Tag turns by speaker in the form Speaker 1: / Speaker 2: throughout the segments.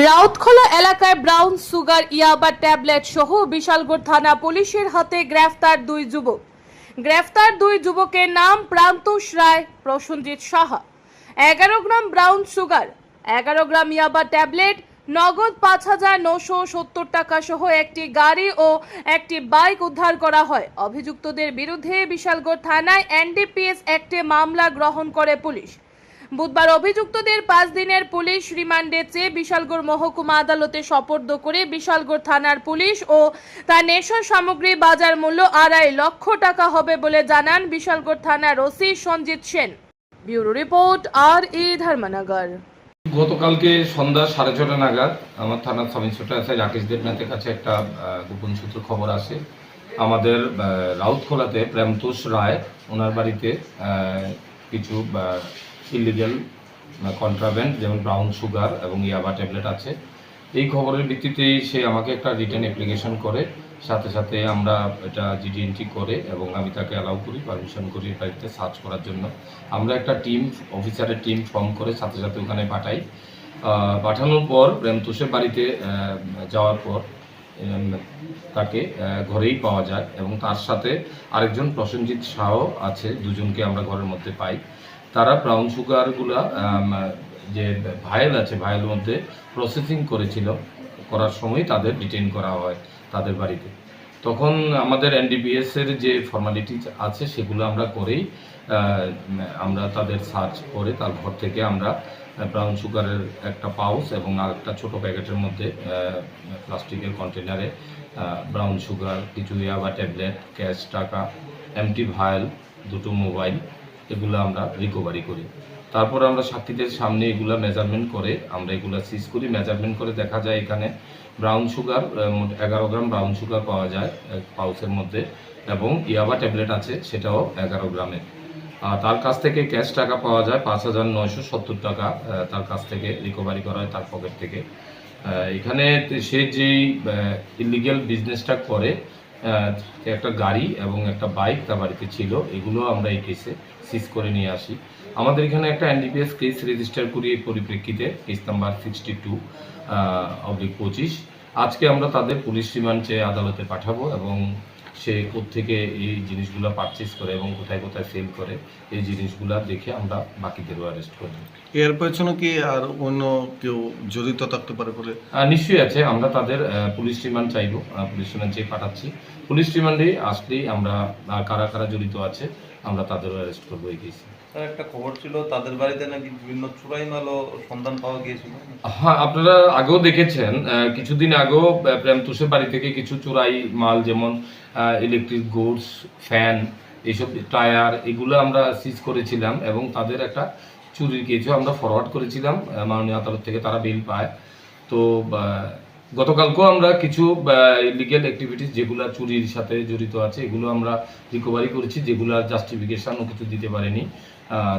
Speaker 1: রাউতখোলা এলাকায় brown sugar, ইয়াবা tablet সহ বিশালগড় থানা পুলিশের হাতে গ্রেফতার দুই যুবক। গ্রেফতার দুই যুবকের নাম প্রান্তোষ রায় প্রসঞ্জিৎ সাহা। এগারো গ্রাম ব্রাউন সুগার, এগারো গ্রাম ইয়াবা ট্যাবলেট, নগদ পাঁচ হাজার নশো সত্তর টাকা সহ একটি গাড়ি ও একটি বাইক উদ্ধার করা হয়। অভিযুক্তদের বিরুদ্ধে বিশালগড় থানায় এনডিপিএস অ্যাক্টে মামলা গ্রহণ করে পুলিশ। বুধবার অভিযুক্তদের পাঁচ দিনের পুলিশ রিমান্ডে চেয়ে বিশালগড় মহকুমা আদালতে সোপর্দ করে বিশালগড় থানার পুলিশ ও তার নেশা সামগ্রী বাজার মূল্য আড়াই লক্ষ টাকা হবে বলে জানান বিশালগড় থানার OC Sanjit Sen. Bureau report, আর ই ধর্মনগর।
Speaker 2: গতকালকে সন্ধ্যা সাড়ে ছটা নাগাদ আমার থানার সাব ইন্সপেক্টর এসআই রাকেশ দেবনাথের কাছে একটা গোপন সূত্র খবর আসে। আমাদের রাউতখোলাতে প্রেমতোষ রায়, ওনার বাড়িতে কিছু ইলিগাল কন্ট্রাভেন্ট, যেমন ব্রাউন সুগার এবং ইয়াবা ট্যাবলেট আছে। এই খবরের ভিত্তিতেই সে আমাকে একটা রিটার্ন অ্যাপ্লিকেশন করে। সাথে সাথে আমরা এটা জিডি এন্ট্রি করে এবং আমি তাকে অ্যালাউ করি পারমিশন করি বাড়িতে সার্চ করার জন্য। আমরা একটা টিম অফিসারের টিম ফর্ম করে সাথে সাথে ওখানে পাঠাই। পাঠানোর পর প্রেমতোষের বাড়িতে যাওয়ার পর তাকে ঘরেই পাওয়া যায় এবং তার সাথে আরেকজন প্রসেনজিৎ শাহ আছে, দুজনকে আমরা ঘরের মধ্যে পাই। তারা ব্রাউন সুগারগুলা যে ভায়েল আছে ভায়েলের মধ্যে প্রসেসিং করেছিল, করার সময় তাদের ডিটেন করা হয় তাদের বাড়িতে। তখন আমাদের এনডিপিএস এর যে ফর্মালিটি আছে, সেগুলো আমরা করেই আমরা তাদের সার্চ করে তার ঘর থেকে আমরা ব্রাউন সুগারের একটা পাউচ এবং একটা ছোটো প্যাকেটের মধ্যে প্লাস্টিকের কন্টেনারে ব্রাউন সুগার কিছু ইয়াবা ট্যাবলেট ক্যাশ টাকা এমটি ভায়েল দুটো মোবাইল এগুলো আমরা রিকভারি করি। তারপর আমরা সাক্ষীদের সামনে এগুলা মেজারমেন্ট করে, আমরা এগুলো সিজ করি। মেজারমেন্ট করে দেখা যায় এখানে ব্রাউন সুগার এগারো গ্রাম ব্রাউন সুগার পাওয়া যায় পাউচের মধ্যে। এবং ইয়াবা ট্যাবলেট আছে, সেটাও এগারো গ্রামের আর তার কাছ থেকে ক্যাশ টাকা পাওয়া যায় পাঁচ হাজার নয়শো সত্তর টাকা তার কাছ থেকে রিকভারি করা হয় তার পকেট থেকে। এখানে সে যেই ইলিগেল বিজনেসটা করে একটা গাড়ি এবং একটা বাইক তার বাড়িতে ছিল। এগুলো আমরা এই কেসে সিজ করে নিয়ে আসি। আমাদের এখানে একটা এনডিপিএস কেস রেজিস্টার করি এই পরিপ্রেক্ষিতে case number sixty two oblique পঁচিশ। আজকে আমরা তাদের পুলিশ রিমান্ড চেয়ে আদালতে পাঠাবো এবং সে থেকে এই জিনিসগুলো পারচেস করে এবং কোথায় কোথায় সেল করে এই জিনিসগুলো দেখে আমরা বাকিদেরও অ্যারেস্ট করি
Speaker 3: এর পেছনে কি আর অন্য কেউ জড়িত থাকতে পারে বলে?
Speaker 2: নিশ্চয়ই আছে। আমরা তাদের পুলিশ রিমান্ড চাইব। পুলিশ রিমান্ড চেয়ে পাঠাচ্ছি। পুলিশ রিমান্ডে আসলেই আমরা কারা কারা জড়িত আছে আমরা তাদেরও অ্যারেস্ট করব এই কেসে
Speaker 4: স্যার একটা খবর ছিল তাদের বাড়িতে নাকি বিভিন্ন চুরাই মালও সন্ধান পাওয়া গিয়েছিল?
Speaker 2: হ্যাঁ আপনারা আগেও দেখেছেন আহ, কিছুদিন আগেও আহ, প্রেমতোষের বাড়ি থেকে কিছু চোরাই মাল যেমন ইলেকট্রিক গুডস ফ্যান এইসব টায়ার এগুলো আমরা সিজ করেছিলাম এবং তাদের একটা চুরির কেসও আমরা ফরওয়ার্ড করেছিলাম আহ, মাননীয় আদালত থেকে তারা বিল পায়। তো আহ, গতকালকেও আমরা কিছু ইলিগেল অ্যাক্টিভিটিস যেগুলো চুরির সাথে জড়িত আছে এগুলো আমরা রিকভারি করেছি যেগুলো জাস্টিফিকেশনও কিছু দিতে পারেনি।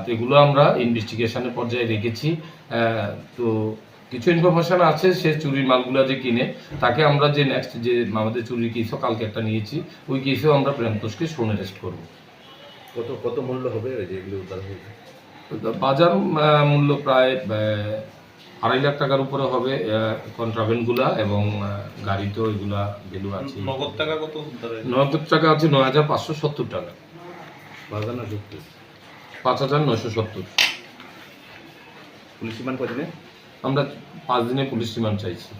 Speaker 2: তো এগুলো আমরা ইনভেস্টিগেশনের পর্যায়ে রেখেছি। তো কিছু ইনফরমেশন আছে সে চুরির মালগুলো যে কিনে তাকে আমরা যে নেক্সট যে আমাদের চুরির কেসও কালকে একটা নিয়েছি ওই কেসেও আমরা প্রেমতোষকে শোন অ্যারেস্ট করব।
Speaker 5: কত কত মূল্য হবে যেগুলো
Speaker 2: বাজার মূল্য প্রায় আড়াই লাখ টাকার উপরে হবে কন্ট্রাভেনগুলা এবং গাড়ি তো এগুলা ভ্যালু আছে।
Speaker 4: নগদ টাকা কত?
Speaker 2: নগদ টাকা আছে নয় হাজার পাঁচশো সত্তর টাকা।
Speaker 5: বাজানো যুক্তি
Speaker 2: পাঁচ হাজার নয়শো সত্তর।
Speaker 5: পুলিশ রিমান্ড কদিনে
Speaker 2: আমরা পাঁচ দিনে পুলিশ রিমান্ড চাইছি।